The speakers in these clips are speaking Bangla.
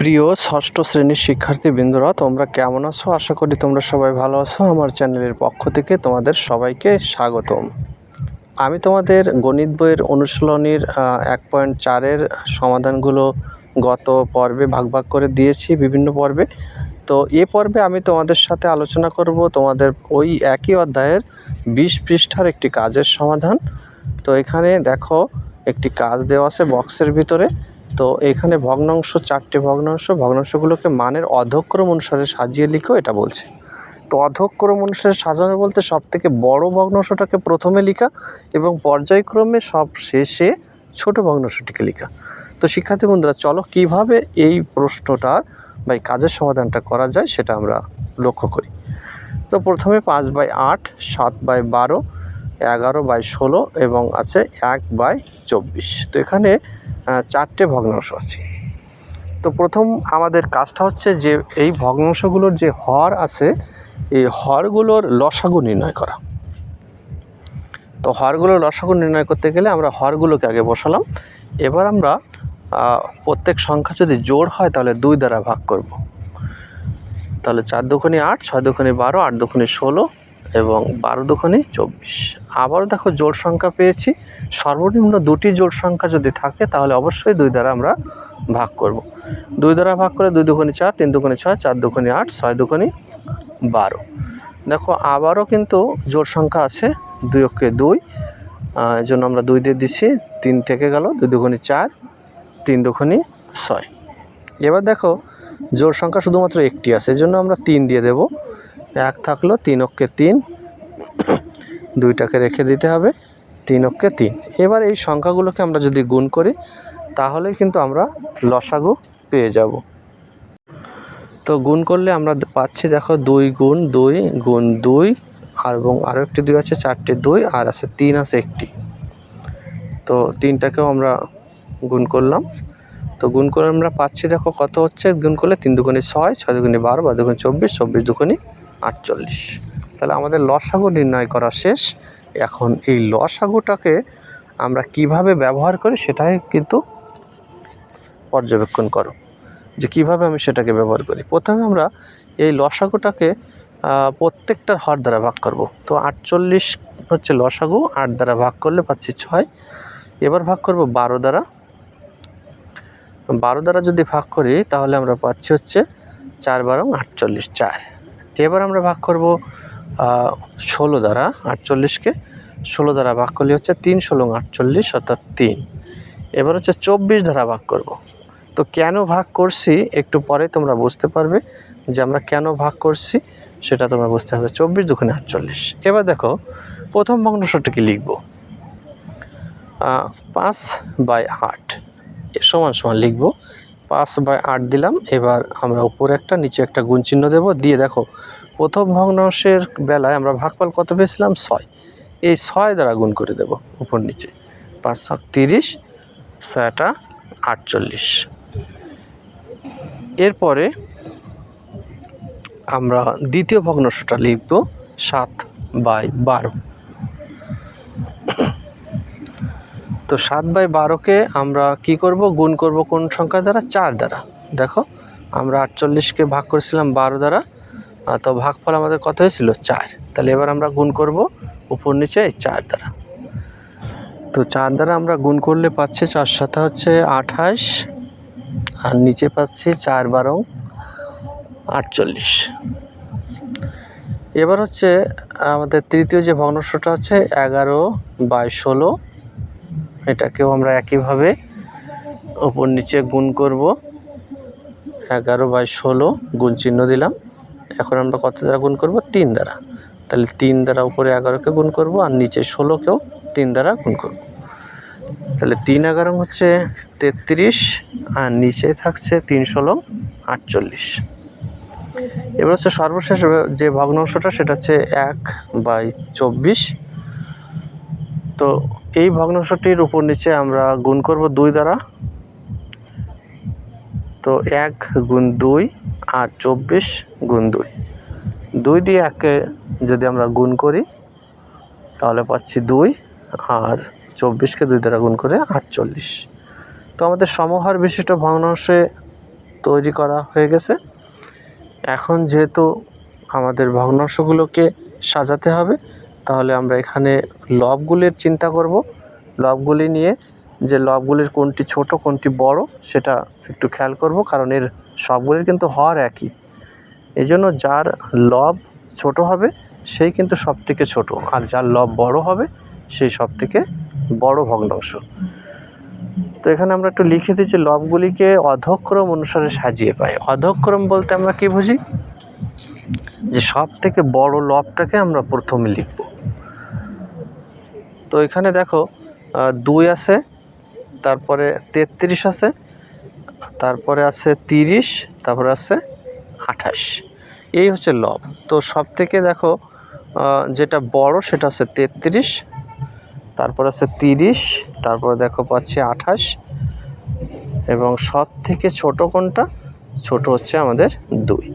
প্রিয় ষষ্ঠ শ্রেণির শিক্ষার্থী বৃন্দরা তোমরা কেমন আছো? আশা করি তোমরা সবাই ভালো আছো। আমার চ্যানেলের পক্ষ থেকে তোমাদের সবাইকে স্বাগতম। আমি তোমাদের গণিত বইয়ের অনুশীলনীর এক পয়েন্ট চারের সমাধানগুলো গত পর্বে ভাগ ভাগ করে দিয়েছি বিভিন্ন পর্বে। তো এ পর্বে আমি তোমাদের সাথে আলোচনা করব তোমাদের ওই একই অধ্যায়ের বিশ পৃষ্ঠার একটি কাজের সমাধান। তো এখানে দেখো, একটি কাজ দেওয়া আছে বক্সের ভিতরে। তো এখানে ভগ্নাংশ, চারটে ভগ্নাংশ, ভগ্নাংশগুলোকে মানের অধক্রম অনুসারে সাজিয়ে লিখো এটা বলছে। তো অধক্রম অনুসারে সাজানো বলতে সব থেকে বড় ভগ্নাংশটাকে প্রথমে লেখা এবং পর্যায়ক্রমে সব শেষে ছোট ভগ্নাংশটিকে লেখা। তো শিক্ষার্থী বন্ধুরা, চলো কীভাবে এই প্রশ্নটার বা এই কাজের সমাধানটা করা যায় সেটা আমরা লক্ষ্য করি। তো প্রথমে পাঁচ বাই আট, সাত বাই বারো এগারো বাই ষোলো এবং আছে এক বাই চব্বিশ। তো এখানে চারটে ভগ্নাংশ আছে। তো প্রথম আমাদের কাজটা হচ্ছে যে এই ভগ্নাংশগুলোর যে হর আছে, এই হরগুলোর লসাগু নির্ণয় করা। তো হরগুলোর লসাগু নির্ণয় করতে গেলে আমরা হরগুলোকে আগে বসালাম। এবার আমরা প্রত্যেক সংখ্যা যদি জোড় হয় তাহলে দুই দ্বারা ভাগ করব। তাহলে চার দুখানি আট, ছয় দুখানি বারো, আট দুখানি ষোলো এবং বারো দুখানি চব্বিশ। আবারও দেখো জোড় সংখ্যা পেয়েছি। সর্বনিম্ন দুটি জোড় সংখ্যা যদি থাকে, তাহলে অবশ্যই দুই দ্বারা আমরা ভাগ করব। দুই দ্বারা ভাগ করে দুই দুখানি চার, তিন দুখানি ছয়, চার দুখানি আট, ছয় দুখানি বারো। দেখো, আবারও কিন্তু জোড় সংখ্যা আছে দুই অক্ষে দুই। জন্য আমরা দুই দিয়ে দিচ্ছি, তিন থেকে গেল দুই দুখানি চার, তিন দুখানি ছয়। এবার দেখো, জোড় সংখ্যা শুধুমাত্র একটি আছে, এই জন্য আমরা তিন দিয়ে দেব। এক থাকল, তিন অক্ষে তিন। দুইটাকে রেখে দিতে হবে, তিন অক্ষে তিন। এবার এই সংখ্যাগুলোকে আমরা যদি গুণ করি তাহলে কিন্তু আমরা লসাগু পেয়ে যাব। তো গুণ করলে আমরা পাচ্ছি, দেখো, দুই গুণ দুই গুণ দুই, আর এবং আরও একটি দুই আছে, চারটে দুই, আর আছে তিন আছে একটি। তো তিনটাকেও আমরা গুণ করলাম। তো গুণ করে আমরা পাচ্ছি, দেখো, কত হচ্ছে? গুণ করলে তিন দুগুণে ছয় ছয় দুগুণে বারো বা দুগুণে চব্বিশ চব্বিশ দুগুণে আটচল্লিশ। তাহলে আমাদের লসাগু নির্ণয় করা শেষ। এখন এই লসাগুটাকে আমরা কীভাবে ব্যবহার করি সেটাই কিন্তু পর্যবেক্ষণ করো। যে কীভাবে আমি সেটাকে ব্যবহার করি। প্রথমে আমরা এই লসাগুটাকে প্রত্যেকটার হর দ্বারা ভাগ করব। তো আটচল্লিশ হচ্ছে লসাগু, আট দ্বারা ভাগ করলে পাচ্ছি ছয়। এবার ভাগ করব বারো দ্বারা। বারো দ্বারা যদি ভাগ করি, তাহলে আমরা পাচ্ছি হচ্ছে চার বারং আটচল্লিশ চার। এবার আমরা ভাগ করব ষোলো দ্বারা আটচল্লিশকে ষোলো দ্বারা ভাগ করলে হচ্ছে তিন ষোলো আটচল্লিশ অর্থাৎ তিন। এবার হচ্ছে চব্বিশ দ্বারা ভাগ করব। তো কেন ভাগ করছি একটু পরে তোমরা বুঝতে পারবে যে আমরা কেন ভাগ করছি সেটা তোমরা বুঝতে হবে। চব্বিশ দুখানে আটচল্লিশ। এবার দেখো প্রথম ভগ্নাংশটিকে লিখব? আহ, পাঁচ বাই আট সমান সমান লিখব পাঁচ বাই আট দিলাম। এবার আমরা উপরে একটা, নিচে একটা গুণ চিহ্ন দেব। দিয়ে দেখো, প্রথম ভগ্নাংশের বেলায় আমরা ভাগফল কত পেয়েছিলাম? ছয়। এই ছয় দ্বারা গুণ করে দেব উপর নিচে। পাঁচ, সাত, তিরিশ, ছয়টা, আটচল্লিশ। এরপরে আমরা দ্বিতীয় ভগ্নাংশটা লিখব সাত বাই বারো। তো সাত বাই বারোকে আমরা কি করব? গুণ করব কোন সংখ্যা দ্বারা? চার দ্বারা। দেখো, আমরা আটচল্লিশকে ভাগ করেছিলাম বারো দ্বারা তো ভাগফল আমাদের কত হয়েছিল? চার। তাহলে এবার আমরা গুণ করব উপর নিচে চার দ্বারা। তো চার দ্বারা আমরা গুণ করলে পাচ্ছি চার সাথে হচ্ছে আঠাশ, আর নিচে পাচ্ছি চার বারো, আটচল্লিশ। এবার হচ্ছে আমাদের তৃতীয় যে ভগ্নাংশটা হচ্ছে এগারো বাই ষোলো এটাকেও আমরা একইভাবে উপর নিচে গুণ করব। এগারো বাই ষোলো গুণ চিহ্ন দিলাম। এখন আমরা কত দ্বারা গুণ করব? তিন দ্বারা। তাহলে তিন দ্বারা উপরে এগারোকে গুণ করব আর নিচে ষোলোকেও তিন দ্বারা গুণ করব। তাহলে তিন এগারো হচ্ছে তেত্রিশ আর নিচে থাকছে তিন ষোলো আটচল্লিশ। এবার হচ্ছে সর্বশেষ যে ভগ্নাংশটা সেটা হচ্ছে এক বাই চব্বিশ। তো এই ভগ্নাংশটির উপর নিচে আমরা গুণ করব দুই দ্বারা। তো এক গুণ দুই আর চব্বিশ গুণ দুই। দুই দিয়ে একে যদি আমরা গুণ করি, তাহলে পাচ্ছি দুই আর চব্বিশকে দুই দ্বারা গুণ করে আটচল্লিশ। তো আমাদের সমহার বিশিষ্ট ভগ্নাংশে তৈরি করা হয়ে গেছে। এখন যেহেতু আমাদের ভগ্নাংশগুলোকে সাজাতে হবে তাহলে আমরা এখানে লবগুলির চিন্তা করব। লবগুলি নিয়ে যে লবগুলির কোনটি ছোট, কোনটি বড়, সেটা একটু খেয়াল করব, কারণ এর সবগুলির কিন্তু হর একই। এই জন্য যার লব ছোট হবে, সেই কিন্তু সব থেকে ছোটো, আর যার লব বড় হবে, সেই সব থেকে বড় ভগ্নাংশ। তো এখানে আমরা একটু লিখে দিচ্ছি লবগুলিকে অধক্রম অনুসারে সাজিয়ে পাই। অধক্রম বলতে আমরা কি বুঝি? যে সব থেকে বড় লবটাকে আমরা প্রথমে লিখব। তো এখানে দেখো দুই আছে, তারপরে তেত্রিশ আছে, তারপরে আছে তিরিশ, তারপরে আছে আঠাশ। এই হচ্ছে লব। তো সব থেকে দেখো যেটা বড় সেটা হচ্ছে তেত্রিশ, তারপর আছে তিরিশ, তারপরে দেখো পাচ্ছি আঠাশ, এবং সব থেকে ছোট কোনটা? ছোট হচ্ছে আমাদের দুই।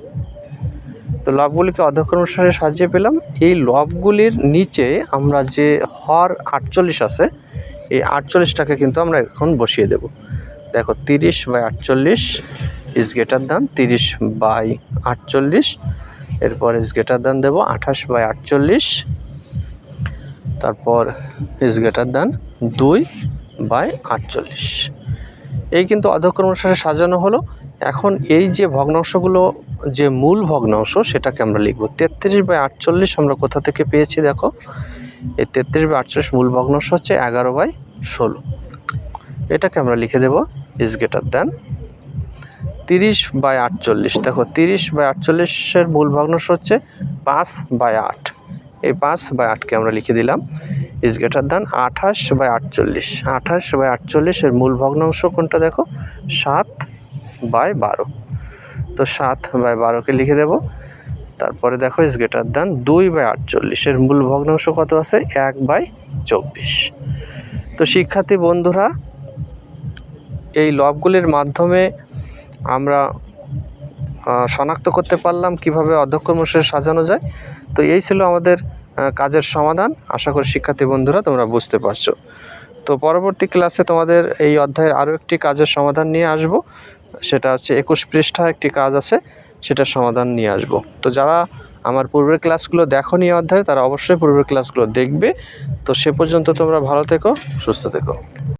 তো লবগুলিকে অধ্যক্ষ অনুসারে সাজিয়ে পেলাম। এই লবগুলির নিচে আমরা যে হর আটচল্লিশ আছে, এই আটচল্লিশটাকে কিন্তু আমরা এখন বসিয়ে দেব। দেখো, তিরিশ বাই আটচল্লিশ ইজ গ্রেটার দান তিরিশ বাই আটচল্লিশ। এরপর ইজ গ্রেটার দান দেবো আঠাশ বাই আটচল্লিশ। তারপর ইজ গ্রেটার দান দুই বাই আটচল্লিশ। এই কিন্তু অধ্যক্রম অনুসারে সাজানো হলো। এখন এই যে ভগ্নাংশগুলো, যে মূল ভগ্নাংশ সেটাকে আমরা লিখব। তেত্রিশ বাই আটচল্লিশ আমরা কোথা থেকে পেয়েছি দেখো? এই তেত্রিশ বাই আটচল্লিশ মূল ভগ্নাংশ হচ্ছে এগারো বাই ষোলো। এটাকে আমরা লিখে দেব ইজ গ্রেটার দেন তিরিশ বাই আটচল্লিশ। দেখো, তিরিশ বাই আটচল্লিশের মূল ভগ্নাংশ হচ্ছে পাঁচ বাই আট। এই পাঁচ বাই আটকে আমরা লিখে দিলাম। ইজ গ্রেটার দেন আঠাশ বাই আটচল্লিশ। আঠাশ বাই আটচল্লিশের মূল ভগ্নাংশ কোনটা দেখো? সাত বাই বারো। তো সাত বাই বারোকে লিখে দেব। তারপরে দেখো ইজ গ্রেটার দেন দুই বাই আটচল্লিশের মূল ভগ্নাংশ কত আছে? এক বাই চব্বিশ। তো শিক্ষার্থী বন্ধুরা, এই লবগুলির মাধ্যমে আমরা শনাক্ত করতে পারলাম কীভাবে অধ্যক্ষ মশাই সাজানো যায়। তো এই ছিল আমাদের কাজের সমাধান। আশা করি শিক্ষার্থী বন্ধুরা তোমরা বুঝতে পারছ। তো পরবর্তী ক্লাসে তোমাদের এই অধ্যায়ের আরও একটি কাজের সমাধান নিয়ে আসব। সেটা হচ্ছে একুশ পৃষ্ঠা একটি কাজ আছে, সেটার সমাধান নিয়ে আসব। তো যারা আমার পূর্বের ক্লাসগুলো দেখো নিয়ে অধ্যায়, তারা অবশ্যই পূর্বের ক্লাসগুলো দেখবে। তো সে পর্যন্ত তোমরা ভালো থেকো, সুস্থ থেকো।